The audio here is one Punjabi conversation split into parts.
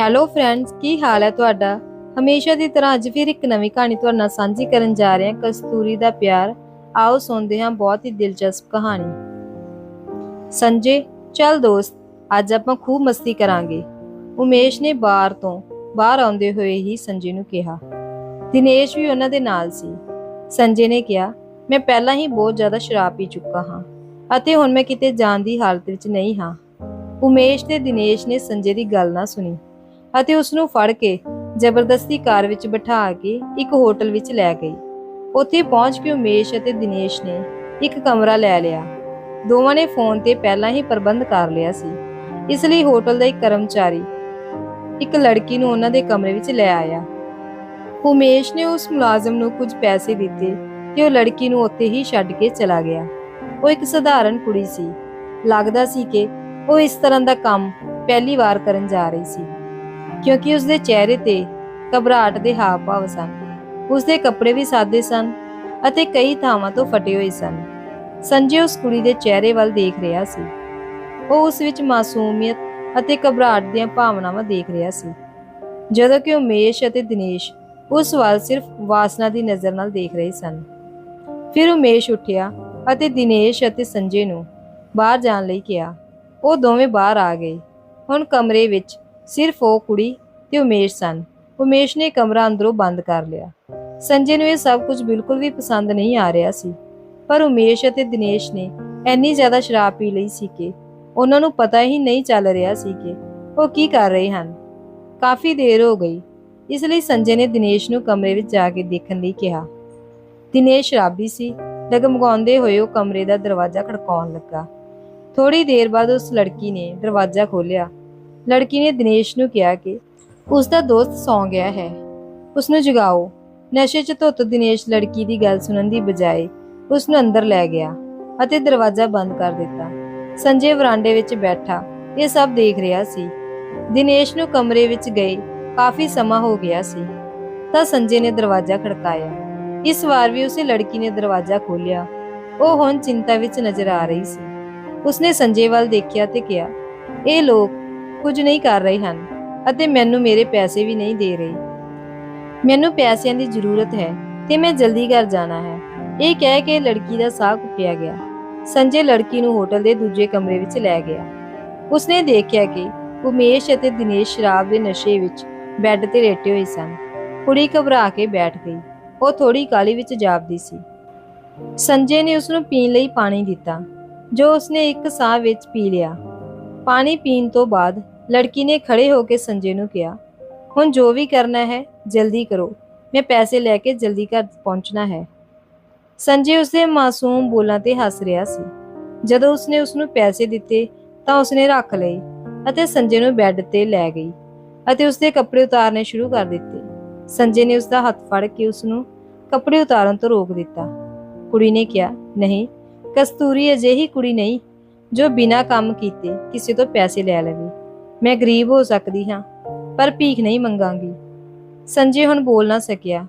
ਹੈਲੋ ਫਰੈਂਡਸ ਕੀ ਹਾਲ ਹੈ ਤੁਹਾਡਾ? ਹਮੇਸ਼ਾ ਦੀ ਤਰ੍ਹਾਂ ਅੱਜ ਫਿਰ ਇੱਕ ਨਵੀਂ ਕਹਾਣੀ ਤੁਹਾਡੇ ਨਾਲ ਸਾਂਝੀ ਕਰਨ ਜਾ ਰਹੇ ਹਾਂ, ਕਸਤੂਰੀ ਦਾ ਪਿਆਰ। ਆਓ ਸੁਣਦੇ ਹਾਂ ਬਹੁਤ ਹੀ ਦਿਲਚਸਪ ਕਹਾਣੀ। ਸੰਜੇ, ਚੱਲ ਦੋਸਤ, ਅੱਜ ਆਪਾਂ ਖੂਬ ਮਸਤੀ ਕਰਾਂਗੇ। ਉਮੇਸ਼ ਨੇ ਬਾਹਰ ਤੋਂ, ਬਾਹਰ ਆਉਂਦੇ ਹੋਏ ਹੀ ਸੰਜੇ ਨੂੰ ਕਿਹਾ। ਦਿਨੇਸ਼ ਵੀ ਉਹਨਾਂ ਦੇ ਨਾਲ ਸੀ। ਸੰਜੇ ਨੇ ਕਿਹਾ, ਮੈਂ ਪਹਿਲਾਂ ਹੀ ਬਹੁਤ ਜ਼ਿਆਦਾ ਸ਼ਰਾਬ ਪੀ ਚੁੱਕਾ ਹਾਂ ਅਤੇ ਹੁਣ ਮੈਂ ਕਿਤੇ ਜਾਣ ਦੀ ਹਾਲਤ ਵਿੱਚ ਨਹੀਂ ਹਾਂ। ਉਮੇਸ਼ ਤੇ ਦਿਨੇਸ਼ ਨੇ ਸੰਜੇ ਦੀ ਗੱਲ ਨਾ ਸੁਣੀ। ਅਤੇ ਉਸ ਨੂੰ ਫੜ ਕੇ ਜ਼ਬਰਦਸਤੀ ਕਾਰ ਵਿੱਚ ਬਿਠਾ ਕੇ ਇੱਕ ਹੋਟਲ ਵਿੱਚ ਲੈ ਗਈ। ਉੱਥੇ ਪਹੁੰਚ ਕੇ ਉਮੇਸ਼ ਅਤੇ ਦਿਨੇਸ਼ ਨੇ ਇੱਕ ਕਮਰਾ ਲੈ ਲਿਆ। ਦੋਵਾਂ ਨੇ ਫੋਨ ਤੇ ਪਹਿਲਾਂ ਹੀ ਪ੍ਰਬੰਧ ਕਰ ਲਿਆ ਸੀ। ਇਸ ਲਈ ਹੋਟਲ ਦਾ ਇੱਕ ਕਰਮਚਾਰੀ ਇੱਕ ਲੜਕੀ ਨੂੰ ਉਹਨਾਂ ਦੇ ਕਮਰੇ ਵਿੱਚ ਲੈ ਆਇਆ। ਉਮੇਸ਼ ਨੇ ਉਸ ਮੁਲਾਜ਼ਮ ਨੂੰ ਕੁਝ ਪੈਸੇ ਦਿੱਤੇ ਤੇ ਉਹ ਲੜਕੀ ਨੂੰ ਉੱਥੇ ਹੀ ਛੱਡ ਕੇ ਚਲਾ ਗਿਆ। ਉਹ ਇੱਕ ਸਧਾਰਨ ਕੁੜੀ ਸੀ। ਲੱਗਦਾ ਸੀ ਕਿ ਉਹ ਇਸ ਤਰ੍ਹਾਂ ਦਾ ਕੰਮ ਪਹਿਲੀ ਵਾਰ ਕਰਨ ਜਾ ਰਹੀ ਸੀ। ਕਿਉਂਕਿ ਉਸਦੇ ਚਿਹਰੇ ਤੇ ਘਬਰਾਹਟ ਦੇ ਹਾਵ ਭਾਵ ਸਨ। ਉਸਦੇ ਕੱਪੜੇ ਵੀ ਸਾਦੇ ਸਨ ਅਤੇ ਕਈ ਥਾਵਾਂ ਤੋਂ ਫਟੇ ਹੋਏ ਸਨ। ਸੰਜੇ ਉਸ ਕੁੜੀ ਦੇ ਚਿਹਰੇ ਵੱਲ ਦੇਖ ਰਿਹਾ ਸੀ। ਉਹ ਉਸ ਵਿੱਚ ਮਾਸੂਮੀਅਤ ਅਤੇ ਘਬਰਾਹਟ ਦੀਆਂ ਭਾਵਨਾਵਾਂ ਦੇਖ ਰਿਹਾ ਸੀ। ਜਦੋਂ ਕਿ ਉਮੇਸ਼ ਅਤੇ ਦਿਨੇਸ਼ ਉਸ ਵੱਲ ਸਿਰਫ ਵਾਸਨਾ ਦੀ ਨਜ਼ਰ ਨਾਲ ਦੇਖ ਰਹੇ ਸਨ। ਫਿਰ ਉਮੇਸ਼ ਉੱਠਿਆ ਅਤੇ ਦਿਨੇਸ਼ ਅਤੇ ਸੰਜੇ ਨੂੰ ਬਾਹਰ ਜਾਣ ਲਈ ਕਿਹਾ। ਉਹ ਦੋਵੇਂ ਬਾਹਰ ਆ ਗਏ। ਹੁਣ ਕਮਰੇ ਵਿੱਚ ਸਿਰਫ ਉਹ ਕੁੜੀ ਤੇ ਉਮੇਸ਼ ਸਨ। ਉਮੇਸ਼ ਨੇ ਕਮਰਾ ਅੰਦਰੋਂ ਬੰਦ ਕਰ ਲਿਆ। ਸੰਜੇ ਨੂੰ ਇਹ ਸਭ ਕੁਝ ਬਿਲਕੁਲ ਵੀ ਪਸੰਦ ਨਹੀਂ ਆ ਰਿਹਾ ਸੀ। ਪਰ ਉਮੇਸ਼ ਅਤੇ ਦਿਨੇਸ਼ ਨੇ ਇੰਨੀ ਜ਼ਿਆਦਾ ਸ਼ਰਾਬ ਪੀ ਲਈ ਸੀ ਕਿ ਉਹਨਾਂ ਨੂੰ ਪਤਾ ਹੀ ਨਹੀਂ ਚੱਲ ਰਿਹਾ ਸੀ ਕਿ ਉਹ ਕੀ ਕਰ ਰਹੇ ਹਨ। ਕਾਫੀ ਦੇਰ ਹੋ ਗਈ। ਇਸ ਲਈ ਸੰਜੇ ਨੇ ਦਿਨੇਸ਼ ਨੂੰ ਕਮਰੇ ਵਿੱਚ ਜਾ ਕੇ ਦੇਖਣ ਲਈ ਕਿਹਾ। ਦਿਨੇਸ਼ ਸ਼ਰਾਬੀ ਸੀ। ਡਗਮਗਾਉਂਦੇ ਹੋਏ ਉਹ ਕਮਰੇ ਦਾ ਦਰਵਾਜ਼ਾ ਖੜਕਾਉਣ ਲੱਗਾ। ਥੋੜੀ ਦੇਰ ਬਾਅਦ ਉਸ ਲੜਕੀ ਨੇ ਦਰਵਾਜ਼ਾ ਖੋਲ੍ਹਿਆ। ਲੜਕੀ ਨੇ ਦਿਨੇਸ਼ ਨੂੰ ਕਿਹਾ ਕਿ ਉਸ ਦਾ ਦੋਸਤ ਸੌਂ ਗਿਆ ਹੈ। ਉਸ ਨੂੰ ਜਗਾਓ। ਨਸ਼ੇ 'ਚ ਧੁੱਤ ਦਿਨੇਸ਼ ਲੜਕੀ ਦੀ ਗੱਲ ਸੁਣਨ ਦੀ ਬਜਾਏ ਉਸ ਨੂੰ ਅੰਦਰ ਲੈ ਗਿਆ ਅਤੇ ਦਰਵਾਜ਼ਾ ਬੰਦ ਕਰ ਦਿੱਤਾ। ਸੰਜੇ ਵਰਾਂਡੇ ਵਿੱਚ ਬੈਠਾ, ਇਹ ਸਭ ਦੇਖ ਰਿਹਾ ਸੀ। ਦਿਨੇਸ਼ ਨੂੰ ਕਮਰੇ ਵਿੱਚ ਗਏ ਕਾਫੀ ਸਮਾਂ ਹੋ ਗਿਆ ਸੀ, ਤਾਂ ਸੰਜੇ ਨੇ ਦਰਵਾਜ਼ਾ ਖੜਕਾਇਆ। ਇਸ ਵਾਰ ਵੀ ਉਸੇ ਲੜਕੀ ਨੇ ਦਰਵਾਜ਼ਾ ਖੋਲ੍ਹਿਆ। ਉਹ ਹੁਣ ਚਿੰਤਾ ਵਿੱਚ ਨਜ਼ਰ ਆ ਰਹੀ ਸੀ। ਉਸਨੇ ਸੰਜੇ ਵੱਲ ਦੇਖਿਆ ਤੇ ਕਿਹਾ, ਇਹ ਲੋਕ ਕੁਝ ਨਹੀਂ ਕਰ ਰਹੇ ਹਨ ਅਤੇ ਮੈਨੂੰ ਮੇਰੇ ਪੈਸੇ ਵੀ ਨਹੀਂ ਦੇ ਰਹੇ। ਮੈਨੂੰ ਪੈਸਿਆਂ ਦੀ ਜ਼ਰੂਰਤ ਹੈ ਤੇ ਮੈਂ ਜਲਦੀ ਘਰ ਜਾਣਾ ਹੈ। ਇਹ ਕਹਿ ਕੇ ਲੜਕੀ ਦਾ ਸਾਹ ਕੁੱਟਿਆ ਗਿਆ। ਸੰਜੇ ਲੜਕੀ ਨੂੰ ਹੋਟਲ ਦੇ ਦੂਜੇ ਕਮਰੇ ਵਿੱਚ ਲੈ ਗਿਆ। ਉਸਨੇ ਦੇਖਿਆ ਕਿ ਉਮੇਸ਼ ਅਤੇ ਦਿਨੇਸ਼ ਸ਼ਰਾਬ ਦੇ ਨਸ਼ੇ ਵਿੱਚ ਬੈੱਡ ਤੇ ਲੇਟੇ ਹੋਏ ਸਨ। ਕੁੜੀ ਘਬਰਾ ਕੇ ਬੈਠ ਗਈ। ਉਹ ਥੋੜੀ ਕਾਲੀ ਵਿੱਚ ਜਾਪਦੀ ਸੀ। ਸੰਜੇ ਨੇ ਉਸ ਨੂੰ ਪੀਣ ਲਈ ਪਾਣੀ ਦਿੱਤਾ, ਜੋ ਉਸਨੇ ਇੱਕ ਸਾਹ ਵਿੱਚ ਪੀ ਲਿਆ। ਪਾਣੀ ਪੀਣ ਤੋਂ ਬਾਅਦ ਲੜਕੀ ਨੇ ਖੜੇ ਹੋ ਕੇ ਸੰਜੇ ਨੂੰ ਕਿਹਾ, ਹੁਣ ਜੋ ਵੀ ਕਰਨਾ ਹੈ, ਜਲਦੀ ਕਰੋ। ਮੈਂ ਪੈਸੇ ਲੈ ਕੇ ਜਲਦੀ ਘਰ ਪਹੁੰਚਣਾ ਹੈ। ਸੰਜੇ ਉਸਦੇ ਮਾਸੂਮ ਬੋਲਾਂ ਤੇ ਹੱਸ ਰਿਹਾ ਸੀ। ਜਦੋਂ ਉਸਨੇ ਉਸ ਨੂੰ ਪੈਸੇ ਦਿੱਤੇ, ਤਾਂ ਉਸਨੇ ਰੱਖ ਲਏ ਅਤੇ ਸੰਜੇ ਨੂੰ ਬੈੱਡ ਤੇ ਲੈ ਗਈ ਅਤੇ ਉਸਦੇ ਕੱਪੜੇ ਉਤਾਰਨੇ ਸ਼ੁਰੂ ਕਰ ਦਿੱਤੇ। ਸੰਜੇ ਨੇ ਉਸਦਾ ਹੱਥ ਫੜ ਕੇ ਉਸ ਨੂੰ ਕੱਪੜੇ ਉਤਾਰਨ ਤੋਂ ਰੋਕ ਦਿੱਤਾ। ਕੁੜੀ ਨੇ ਕਿਹਾ, ਨਹੀਂ, ਕਸਤੂਰੀ ਅਜਿਹੀ ਕੁੜੀ ਨਹੀਂ ਜੋ ਬਿਨਾਂ ਕੰਮ ਕੀਤੇ ਕਿਸੇ ਤੋਂ ਪੈਸੇ ਲੈ ਲਵੇ। ਮੈਂ ਗਰੀਬ ਹੋ ਸਕਦੀ ਹਾਂ, ਪਰ ਭੀਖ ਨਹੀਂ ਮੰਗਾਂਗੀ। ਸੰਜੇ ਹੁਣ ਬੋਲ ਨਾ ਸਕਿਆ।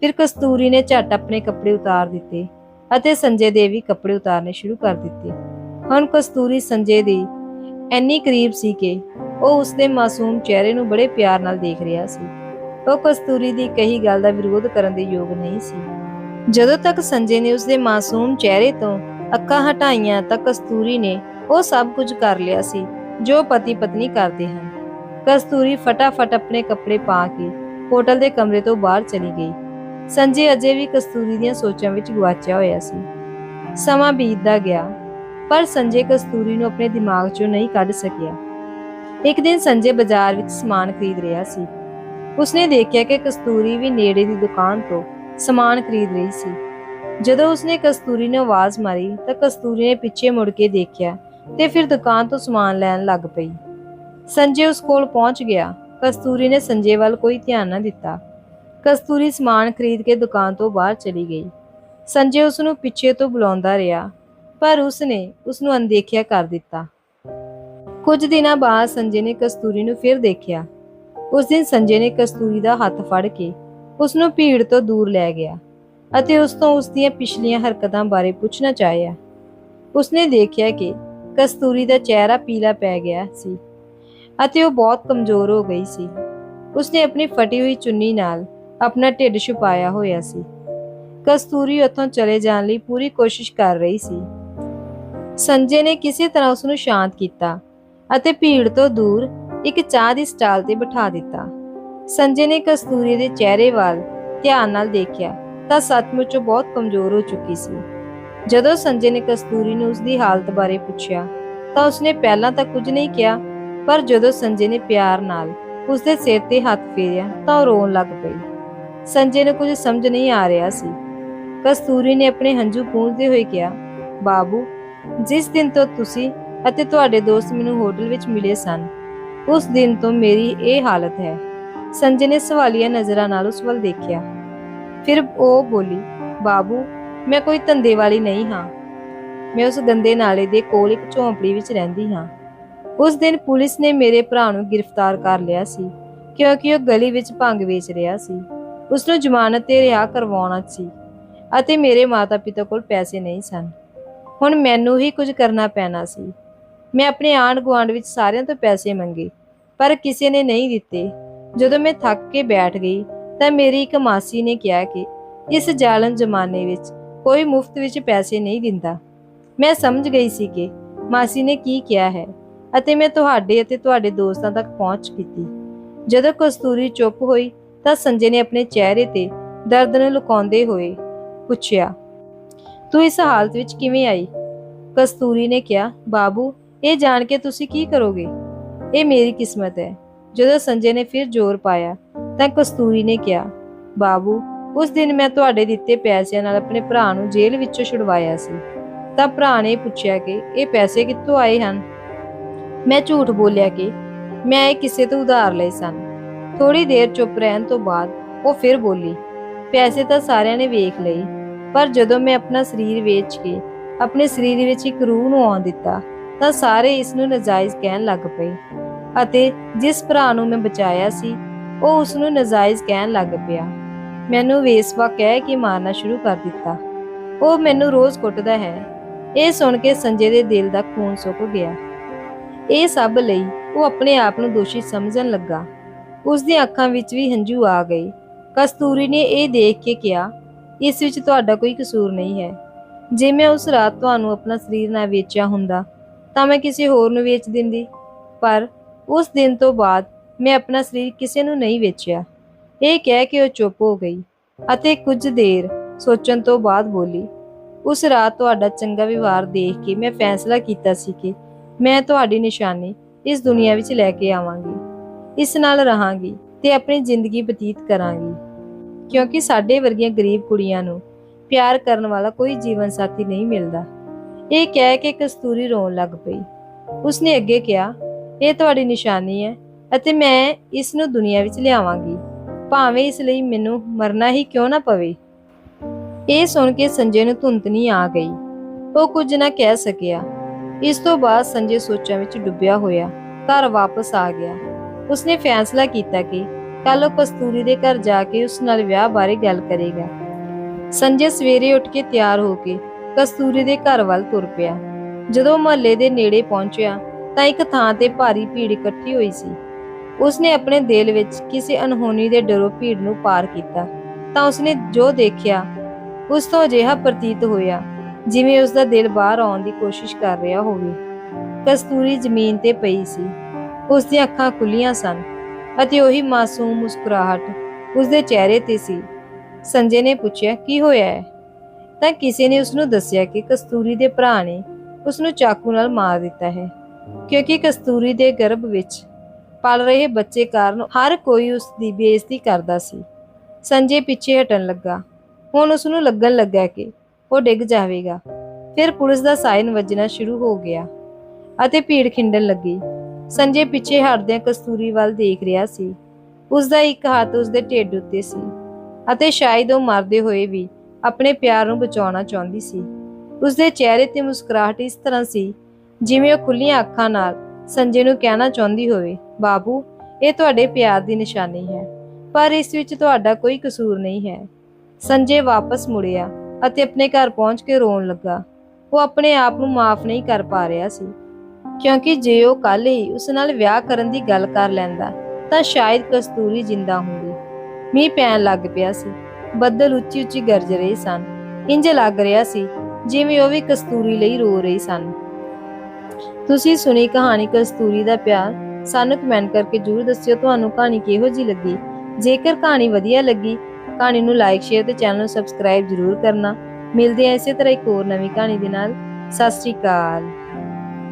ਫਿਰ ਕਸਤੂਰੀ ਨੇ ਝੱਟ ਆਪਣੇ ਕੱਪੜੇ ਉਤਾਰ ਦਿੱਤੇ ਅਤੇ ਸੰਜੇ ਦੇ ਵੀ ਕੱਪੜੇ ਉਤਾਰਨੇ ਸ਼ੁਰੂ ਕਰ ਦਿੱਤੇ। ਹੁਣ ਕਸਤੂਰੀ ਸੰਜੇ ਦੀ ਐਨੀ ਕਰੀਬ ਸੀ ਕਿ ਉਹ ਉਸਦੇ ਮਾਸੂਮ ਚਿਹਰੇ ਨੂੰ ਬੜੇ ਪਿਆਰ ਨਾਲ ਦੇਖ ਰਿਹਾ ਸੀ। ਉਹ ਕਸਤੂਰੀ ਦੀ ਕਹੀ ਗੱਲ ਦਾ ਵਿਰੋਧ ਕਰਨ ਦੇ ਯੋਗ ਨਹੀਂ ਸੀ। ਜਦੋਂ ਤੱਕ ਸੰਜੇ ਨੇ ਉਸਦੇ ਮਾਸੂਮ ਚਿਹਰੇ ਤੋਂ ਅੱਖਾਂ ਹਟਾਈਆਂ ਤਾਂ ਕਸਤੂਰੀ ਨੇ ਉਹ ਸਭ ਕੁਝ ਕਰ ਲਿਆ ਸੀ, ਜੋ ਪਤੀ ਪਤਨੀ ਕਰਦੇ ਹਨ। ਕਸਤੂਰੀ ਫਟਾਫਟ ਆਪਣੇ ਕੱਪੜੇ ਪਾ ਕੇ ਹੋਟਲ ਦੇ ਕਮਰੇ ਤੋਂ ਬਾਹਰ ਚਲੀ ਗਈ। ਸੰਜੇ ਅਜੇ ਵੀ ਕਸਤੂਰੀ ਦੀਆਂ ਸੋਚਾਂ ਵਿੱਚ ਗੁਆਚਿਆ ਹੋਇਆ ਸੀ। ਸਮਾਂ ਬੀਤਦਾ ਗਿਆ, ਪਰ ਸੰਜੇ ਕਸਤੂਰੀ ਨੂੰ ਆਪਣੇ ਦਿਮਾਗ 'ਚੋਂ ਨਹੀਂ ਕੱਢ ਸਕਿਆ। ਇੱਕ ਦਿਨ ਸੰਜੇ ਬਾਜ਼ਾਰ ਵਿੱਚ ਸਮਾਨ ਖਰੀਦ ਰਿਹਾ ਸੀ। ਉਸਨੇ ਦੇਖਿਆ ਕਿ ਕਸਤੂਰੀ ਵੀ ਨੇੜੇ ਦੀ ਦੁਕਾਨ ਤੋਂ ਸਮਾਨ ਖਰੀਦ ਰਹੀ ਸੀ। ਜਦੋਂ ਉਸਨੇ ਕਸਤੂਰੀ ਨੂੰ ਆਵਾਜ਼ ਮਾਰੀ ਤਾਂ ਕਸਤੂਰੀ ਨੇ ਪਿੱਛੇ ਮੁੜ ਕੇ ਦੇਖਿਆ ਤੇ ਫਿਰ ਦੁਕਾਨ ਤੋਂ ਸਮਾਨ ਲੈਣ ਲੱਗ ਪਈ। ਸੰਜੇ ਉਸ ਕੋਲ ਪਹੁੰਚ ਗਿਆ। ਕਸਤੂਰੀ ਨੇ ਸੰਜੇ ਵੱਲ ਕੋਈ ਧਿਆਨ ਨਾ ਦਿੱਤਾ। ਕਸਤੂਰੀ ਸਮਾਨ ਖਰੀਦ ਕੇ ਦੁਕਾਨ ਤੋਂ ਬਾਹਰ ਚਲੀ ਗਈ। ਸੰਜੇ ਉਸ ਨੂੰ ਪਿੱਛੇ ਤੋਂ ਬੁਲਾਉਂਦਾ ਰਿਹਾ, ਪਰ ਉਸਨੇ ਉਸ ਨੂੰ ਅਣਦੇਖਿਆ ਕਰ ਦਿੱਤਾ। ਕੁਝ ਦਿਨਾਂ ਬਾਅਦ ਸੰਜੇ ਨੇ ਕਸਤੂਰੀ ਨੂੰ ਫਿਰ ਦੇਖਿਆ। ਉਸ ਦਿਨ ਸੰਜੇ ਨੇ ਕਸਤੂਰੀ ਦਾ ਹੱਥ ਫੜ ਕੇ ਉਸ ਨੂੰ ਭੀੜ ਤੋਂ ਦੂਰ ਲੈ ਗਿਆ। ਅਤੇ ਉਸ ਤੋਂ ਉਸ ਦੀਆਂ ਪਿਛਲੀਆਂ ਹਰਕਤਾਂ ਬਾਰੇ ਪੁੱਛਣਾ ਚਾਹਿਆ। ਉਸਨੇ ਦੇਖਿਆ ਕਿ ਕਸਤੂਰੀ ਦਾ ਚਿਹਰਾ ਪੀਲਾ ਪੈ ਗਿਆ ਸੀ ਅਤੇ ਉਹ ਬਹੁਤ ਕਮਜ਼ੋਰ ਹੋ ਗਈ ਸੀ। ਉਸਨੇ ਆਪਣੀ ਫਟੀ ਹੋਈ ਚੁੰਨੀ ਨਾਲ ਆਪਣਾ ਢਿੱਡ ਛੁਪਾਇਆ ਹੋਇਆ ਸੀ। ਕਸਤੂਰੀ ਉੱਥੋਂ ਚਲੇ ਜਾਣ ਲਈ ਪੂਰੀ ਕੋਸ਼ਿਸ਼ ਕਰ ਰਹੀ ਸੀ। ਸੰਜੇ ਨੇ ਕਿਸੇ ਤਰ੍ਹਾਂ ਉਸ ਨੂੰ ਸ਼ਾਂਤ ਕੀਤਾ ਅਤੇ ਭੀੜ ਤੋਂ ਦੂਰ ਇੱਕ ਚਾਹ ਦੀ ਸਟਾਲ ਤੇ ਬਿਠਾ ਦਿੱਤਾ। ਸੰਜੇ ਨੇ ਕਸਤੂਰੀ ਦੇ ਚਿਹਰੇ ਵੱਲ ਧਿਆਨ ਨਾਲ ਦੇਖਿਆ। ਤਾਂ ਸੱਚਮੁੱਚ ਬਹੁਤ ਕਮਜ਼ੋਰ ਹੋ ਚੁੱਕੀ ਸੀ। ਜਦੋਂ ਸੰਜੇ ਨੇ ਕਸਤੂਰੀ ਨੂੰ ਉਸਦੀ ਹਾਲਤ ਬਾਰੇ ਪੁੱਛਿਆ, ਤਾਂ ਉਸਨੇ ਪਹਿਲਾਂ ਤਾਂ ਕੁਝ ਨਹੀਂ ਕਿਹਾ, ਪਰ ਜਦੋਂ ਸੰਜੇ ਨੇ ਪਿਆਰ ਨਾਲ ਉਸਦੇ ਸਿਰ ਤੇ ਹੱਥ ਫੇਰਿਆ, ਤਾਂ ਉਹ ਰੋਣ ਲੱਗ ਪਈ। ਸੰਜੇ ਨੂੰ ਕੁਝ ਸਮਝ ਨਹੀਂ ਆ ਰਿਹਾ ਸੀ। ਕਸਤੂਰੀ ਨੇ ਆਪਣੇ ਹੰਝੂ ਪੂੰਝਦੇ ਹੋਏ ਕਿਹਾ, ਬਾਬੂ, ਜਿਸ ਦਿਨ ਤੋਂ ਤੁਸੀਂ ਅਤੇ ਤੁਹਾਡੇ ਦੋਸਤ ਮੈਨੂੰ ਹੋਟਲ ਵਿੱਚ ਮਿਲੇ ਸਨ, ਉਸ ਦਿਨ ਤੋਂ ਮੇਰੀ ਇਹ ਹਾਲਤ ਹੈ। ਸੰਜੇ ਨੇ ਸਵਾਲੀਆ ਨਜ਼ਰਾਂ ਨਾਲ ਉਸ ਵੱਲ ਦੇਖਿਆ। ਫਿਰ ਉਹ ਬੋਲੀ, ਬਾਬੂ, ਮੈਂ ਕੋਈ ਧੰਦੇ ਵਾਲੀ ਨਹੀਂ ਹਾਂ। ਮੈਂ ਉਸ ਗੰਦੇ ਨਾਲੇ ਦੇ ਕੋਲ ਇੱਕ ਝੌਂਪੜੀ ਵਿੱਚ ਰਹਿੰਦੀ ਹਾਂ। ਉਸ ਦਿਨ ਪੁਲਿਸ ਨੇ ਮੇਰੇ ਭਰਾ ਨੂੰ ਗ੍ਰਿਫਤਾਰ ਕਰ ਲਿਆ ਸੀ, ਕਿਉਂਕਿ ਉਹ ਗਲੀ ਵਿੱਚ ਭੰਗ ਵੇਚ ਰਿਹਾ ਸੀ। ਉਸ ਨੂੰ ਜ਼ਮਾਨਤ ਤੇ ਰਿਹਾ ਕਰਵਾਉਣਾ ਸੀ ਅਤੇ ਮੇਰੇ ਮਾਤਾ-ਪਿਤਾ ਕੋਲ ਪੈਸੇ ਨਹੀਂ ਸਨ। ਹੁਣ ਮੈਨੂੰ ਹੀ ਕੁਝ ਕਰਨਾ ਪੈਣਾ ਸੀ। ਮੈਂ ਆਪਣੇ ਆਂਢ ਗੁਆਂਢ ਵਿੱਚ ਸਾਰਿਆਂ ਤੋਂ ਪੈਸੇ ਮੰਗੇ, ਪਰ ਕਿਸੇ ਨੇ ਨਹੀਂ ਦਿੱਤੇ। ਜਦੋਂ ਮੈਂ ਥੱਕ ਕੇ ਬੈਠ ਗਈ ਤਾਂ ਮੇਰੀ ਇੱਕ ਮਾਸੀ ਨੇ ਕਿਹਾ ਕਿ ਇਸ ਜ਼ਾਲਮ ਜ਼ਮਾਨੇ ਵਿੱਚ ਕੋਈ ਮੁਫਤ ਵਿੱਚ ਪੈਸੇ ਨਹੀਂ ਦਿੰਦਾ। ਮੈਂ ਸਮਝ ਗਈ ਸੀ ਕਿ ਮਾਸੀ ਨੇ ਕੀ ਕਿਹਾ ਹੈ ਅਤੇ ਮੈਂ ਤੁਹਾਡੇ ਅਤੇ ਤੁਹਾਡੇ ਦੋਸਤਾਂ ਤੱਕ ਪਹੁੰਚ ਕੀਤੀ। ਜਦੋਂ ਕਸਤੂਰੀ ਚੁੱਪ ਹੋਈ ਤਾਂ ਸੰਜੇ ਨੇ ਆਪਣੇ ਚਿਹਰੇ ਤੇ ਦਰਦ ਨੂੰ ਲੁਕਾਉਂਦੇ ਹੋਏ ਪੁੱਛਿਆ, ਤੂੰ ਇਸ ਹਾਲਤ ਵਿੱਚ ਕਿਵੇਂ ਆਈ? ਕਸਤੂਰੀ ਨੇ ਕਿਹਾ, ਬਾਬੂ, ਇਹ ਜਾਣ ਕੇ ਤੁਸੀਂ ਕੀ ਕਰੋਗੇ? ਇਹ ਮੇਰੀ ਕਿਸਮਤ ਹੈ। ਜਦੋਂ ਸੰਜੇ ਨੇ ਫਿਰ ਜ਼ੋਰ ਪਾਇਆ, ਤਾਂ ਕਸਤੂਰੀ ਨੇ ਕਿਹਾ, ਬਾਬੂ, ਉਸ ਦਿਨ ਮੈਂ ਤੁਹਾਡੇ ਦਿੱਤੇ ਪੈਸਿਆਂ ਨਾਲ ਆਪਣੇ ਭਰਾ ਨੂੰ ਜੇਲ੍ਹ ਵਿੱਚੋਂ ਛੁਡਵਾਇਆ ਸੀ। ਤਾਂ ਭਰਾ ਨੇ ਪੁੱਛਿਆ ਕਿ ਇਹ ਪੈਸੇ ਕਿੱਥੋਂ ਆਏ ਹਨ? ਮੈਂ ਝੂਠ ਬੋਲਿਆ ਕਿ ਮੈਂ ਇਹ ਕਿਸੇ ਤੋਂ ਉਧਾਰ ਲਏ ਸਨ। ਥੋੜੀ ਦੇਰ ਚੁੱਪ ਰਹਿਣ ਤੋਂ ਬਾਅਦ ਉਹ ਫਿਰ ਬੋਲੀ, ਪੈਸੇ ਤਾਂ ਸਾਰਿਆਂ ਨੇ ਵੇਖ ਲਈ ਪਰ ਜਦੋਂ ਮੈਂ ਆਪਣਾ ਸਰੀਰ ਵੇਚ ਕੇ ਆਪਣੇ ਸਰੀਰ ਵਿੱਚ ਇੱਕ ਰੂਹ ਨੂੰ ਆਉਣ ਦਿੱਤਾ, ਤਾਂ ਸਾਰੇ ਇਸ ਨੂੰ ਨਜਾਇਜ਼ ਕਹਿਣ ਲੱਗ ਪਏ। ਅਤੇ ਜਿਸ ਭਰਾ ਨੂੰ ਮੈਂ ਬਚਾਇਆ ਸੀ, ਉਹ ਉਸ ਨੂੰ ਨਜਾਇਜ਼ ਕਹਿਣ ਲੱਗ ਪਿਆ। ਮੈਨੂੰ ਵੇਸਵਾ ਕਹਿ ਕੇ ਮਾਰਨਾ ਸ਼ੁਰੂ ਕਰ ਦਿੱਤਾ। ਉਹ ਮੈਨੂੰ ਰੋਜ਼ ਕੁੱਟਦਾ ਹੈ। ਇਹ ਸੁਣ ਕੇ ਸੰਜੇ ਦੇ ਦਿਲ ਦਾ ਖੂਨ ਸੁੱਕ ਗਿਆ। ਇਹ ਸਭ ਲਈ ਉਹ ਆਪਣੇ ਆਪ ਨੂੰ ਦੋਸ਼ੀ ਸਮਝਣ ਲੱਗਾ। ਉਸ ਦੀਆਂ ਅੱਖਾਂ ਵਿੱਚ ਵੀ ਹੰਝੂ ਆ ਗਏ। ਕਸਤੂਰੀ ਨੇ ਇਹ ਦੇਖ ਕੇ ਕਿਹਾ, ਇਸ ਵਿੱਚ ਤੁਹਾਡਾ ਕੋਈ ਕਸੂਰ ਨਹੀਂ ਹੈ। ਜੇ ਮੈਂ ਉਸ ਰਾਤ ਤੁਹਾਨੂੰ ਆਪਣਾ ਸਰੀਰ ਨਾ ਵੇਚਿਆ ਹੁੰਦਾ, ਤਾਂ ਮੈਂ ਕਿਸੇ ਹੋਰ ਨੂੰ ਵੇਚ ਦਿੰਦੀ। ਪਰ ਉਸ ਦਿਨ ਤੋਂ ਬਾਅਦ ਮੈਂ ਆਪਣਾ ਸਰੀਰ ਕਿਸੇ ਨੂੰ ਨਹੀਂ ਵੇਚਿਆ। ਇਹ ਕਹਿ ਕੇ ਉਹ ਚੁੱਪ ਹੋ ਗਈ ਅਤੇ ਕੁਝ ਦੇਰ ਸੋਚਣ ਤੋਂ ਬਾਅਦ ਬੋਲੀ, ਉਸ ਰਾਤ ਤੁਹਾਡਾ ਚੰਗਾ ਵਿਵਹਾਰ ਦੇਖ ਕੇ ਮੈਂ ਫੈਸਲਾ ਕੀਤਾ ਸੀ ਕਿ ਮੈਂ ਤੁਹਾਡੀ ਨਿਸ਼ਾਨੀ ਇਸ ਦੁਨੀਆ ਵਿੱਚ ਲੈ ਕੇ ਆਵਾਂਗੀ। ਇਸ ਨਾਲ ਰਹਾਂਗੀ ਤੇ ਆਪਣੀ ਜ਼ਿੰਦਗੀ ਬਤੀਤ ਕਰਾਂਗੀ। ਕਿਉਂਕਿ ਸਾਡੇ ਵਰਗੀਆਂ ਗਰੀਬ ਕੁੜੀਆਂ ਨੂੰ ਪਿਆਰ ਕਰਨ ਵਾਲਾ ਕੋਈ ਜੀਵਨ ਸਾਥੀ ਨਹੀਂ ਮਿਲਦਾ। ਇਹ ਕਹਿ ਕੇ ਕਸਤੂਰੀ ਰੋਣ ਲੱਗ ਪਈ। ਉਸਨੇ ਅੱਗੇ ਕਿਹਾ ਇਹ ਤੁਹਾਡੀ ਨਿਸ਼ਾਨੀ ਹੈ ਅਤੇ ਮੈਂ ਇਸ ਨੂੰ ਦੁਨੀਆ ਵਿੱਚ ਲਿਆਵਾਂਗੀ। ਭਾਵੇਂ ਇਸ ਲਈ ਮੈਨੂੰ ਮਰਨਾ ਹੀ ਕਿਉਂ ਨਾ ਪਵੇ। ਇਹ ਸੁਣ ਕੇ ਸੰਜੇ ਨੂੰ ਧੁੰਦਨੀ ਆ ਗਈ। ਉਹ ਕੁਝ ਨਾ ਕਹਿ ਸਕਿਆ। ਇਸ ਤੋਂ ਬਾਅਦ ਸੰਜੇ ਸੋਚਾਂ ਵਿੱਚ ਡੁੱਬਿਆ ਹੋਇਆ। ਘਰ ਵਾਪਸ ਆ ਗਿਆ। ਉਸਨੇ ਫੈਸਲਾ ਕੀਤਾ ਕਿ ਕੱਲ ਉਹ ਕਸਤੂਰੀ ਦੇ ਘਰ ਜਾ ਕੇ ਉਸ ਨਾਲ ਵਿਆਹ ਬਾਰੇ ਗੱਲ ਕਰੇਗਾ। ਸੰਜੇ ਸਵੇਰੇ ਉੱਠ ਕੇ ਤਿਆਰ ਹੋ ਕੇ ਕਸਤੂਰੀ ਦੇ ਘਰ ਵੱਲ ਤੁਰ ਪਿਆ। ਜਦੋਂ ਮਹੱਲੇ ਦੇ ਨੇੜੇ ਪਹੁੰਚਿਆ ਤਾਂ ਇੱਕ ਥਾਂ ਤੇ ਭਾਰੀ ਭੀੜ ਇਕੱਠੀ ਹੋਈ ਸੀ। ਉਸਨੇ ਆਪਣੇ ਦਿਲ ਵਿੱਚ ਕਿਸੇ ਅਨਹੋਣੀ ਦੇ ਡਰੋਂ ਭੀੜ ਨੂੰ ਪਾਰ ਕੀਤਾ। ਤਾਂ ਉਸਨੇ ਜੋ ਦੇਖਿਆ, ਉਸ ਤੋਂ ਅਜਿਹਾ ਪ੍ਰਤੀਤ ਹੋਇਆ, ਜਿਵੇਂ ਉਸ ਦਾ ਦਿਲ ਬਾਹਰ ਆਉਣ ਦੀ ਕੋਸ਼ਿਸ਼ ਕਰ ਰਿਹਾ ਹੋਵੇ। ਕਸਤੂਰੀ ਜ਼ਮੀਨ ਤੇ ਪਈ ਸੀ। ਉਸ ਦੀਆਂ ਅੱਖਾਂ ਖੁੱਲੀਆਂ ਸਨ ਅਤੇ ਉਹੀ ਮਾਸੂਮ ਮੁਸਕਰਾਹਟ ਉਸ ਦੇ ਚਿਹਰੇ ਤੇ ਸੀ। ਸੰਜੇ ਨੇ ਪੁੱਛਿਆ, ਕੀ ਹੋਇਆ ਹੈ? ਤਾਂ ਕਿਸੇ ਨੇ ਉਸ ਨੂੰ ਦੱਸਿਆ ਕਿ ਕਸਤੂਰੀ ਦੇ ਭਰਾ ਨੇ ਉਸ ਨੂੰ ਚਾਕੂ ਨਾਲ ਮਾਰ ਦਿੱਤਾ ਹੈ। ਕਿਉਂਕਿ ਕਸਤੂਰੀ ਦੇ ਗਰਭ ਵਿੱਚ ਪਲ ਰਹੇ ਬੱਚੇ ਕਾਰਨ ਹਰ ਕੋਈ ਉਸ ਦੀ ਬੇਇੱਜ਼ਤੀ ਕਰਦਾ ਸੀ। ਸੰਜੇ ਪਿੱਛੇ ਹਟਣ ਲੱਗਾ। ਹੁਣ ਉਸ ਨੂੰ ਲੱਗਣ ਲੱਗਾ ਕਿ ਉਹ ਡਿੱਗ ਜਾਵੇਗਾ। ਫਿਰ ਪੁਲਿਸ ਦਾ ਸਾਇਨ ਵੱਜਣਾ ਸ਼ੁਰੂ ਹੋ ਗਿਆ ਅਤੇ ਭੀੜ ਖਿੰਡਣ ਲੱਗੀ। ਸੰਜੇ ਪਿੱਛੇ ਹਟਦਿਆਂ ਕਸਤੂਰੀ ਵੱਲ ਦੇਖ ਰਿਹਾ ਸੀ। ਉਸ ਦਾ ਇੱਕ ਹੱਥ ਉਸ ਦੇ ਢਿੱਡ ਉੱਤੇ ਸੀ ਅਤੇ ਸ਼ਾਇਦ ਉਹ ਮਰਦੇ ਹੋਏ ਵੀ ਆਪਣੇ ਪਿਆਰ ਨੂੰ ਬਚਾਉਣਾ ਚਾਹੁੰਦੀ ਸੀ। ਉਸ ਦੇ ਚਿਹਰੇ ਤੇ ਮੁਸਕਰਾਹਟ ਇਸ ਤਰ੍ਹਾਂ ਸੀ ਜਿਵੇਂ ਉਹ ਖੁੱਲੀਆਂ ਅੱਖਾਂ ਨਾਲ ਸੰਜੇ ਨੂੰ ਕਹਿਣਾ ਚਾਹੁੰਦੀ ਹੋਵੇ, ਬਾਬੂ, ਇਹ ਤੁਹਾਡੇ ਪਿਆਰ ਦੀ ਨਿਸ਼ਾਨੀ ਹੈ, ਪਰ ਇਸ ਵਿੱਚ ਤੁਹਾਡਾ ਕੋਈ ਕਸੂਰ ਨਹੀਂ ਹੈ। ਸੰਜੇ ਵਾਪਸ ਮੁੜਿਆ ਅਤੇ ਆਪਣੇ ਘਰ ਪਹੁੰਚ ਕੇ ਰੋਣ ਲੱਗਾ। ਉਹ ਆਪਣੇ ਆਪ ਨੂੰ ਮਾਫ ਨਹੀਂ ਕਰ ਪਾ ਰਿਹਾ ਸੀ, ਕਿਉਂਕਿ ਜੇ ਉਹ ਕੱਲ ਹੀ ਉਸ ਨਾਲ ਵਿਆਹ ਕਰਨ ਦੀ ਗੱਲ ਕਰ ਲੈਂਦਾ, ਤਾਂ ਸ਼ਾਇਦ ਕਸਤੂਰੀ ਜਿੰਦਾ ਹੁੰਦੀ। ਮੀਂਹ ਪੈਣ ਲੱਗ ਪਿਆ ਸੀ, ਬੱਦਲ ਉੱਚੀ ਉੱਚੀ ਗਰਜ ਰਹੇ ਸਨ। ਇੰਜ ਲੱਗ ਰਿਹਾ ਸੀ, ਜਿਵੇਂ ਉਹ ਵੀ ਕਸਤੂਰੀ ਲਈ ਰੋ ਰਹੀ ਸਨ। ਤੁਸੀਂ ਸੁਣੀ ਕਹਾਣੀ ਕਸਤੂਰੀ ਦਾ ਪਿਆਰ, ਸਾਨੂੰ ਕਮੈਂਟ ਕਰਕੇ ਜਰੂਰ ਦੱਸਿਓ ਤੁਹਾਨੂੰ ਕਹਾਣੀ ਕਿਹੋ ਜੀ ਲੱਗੀ। ਜੇਕਰ ਕਹਾਣੀ ਵਧੀਆ ਲੱਗੀ, ਕਹਾਣੀ ਨੂੰ ਲਾਈਕ ਸ਼ੇਅਰ ਤੇ ਚੈਨਲ ਨੂੰ ਸਬਸਕ੍ਰਾਈਬ ਜਰੂਰ ਕਰਨਾ। ਮਿਲਦੇ ਹਾਂ ਇਸੇ ਤਰ੍ਹਾਂ ਇੱਕ ਹੋਰ ਨਵੀਂ ਕਹਾਣੀ ਦੇ ਨਾਲ। ਸਤਿ ਸ਼੍ਰੀ ਅਕਾਲ।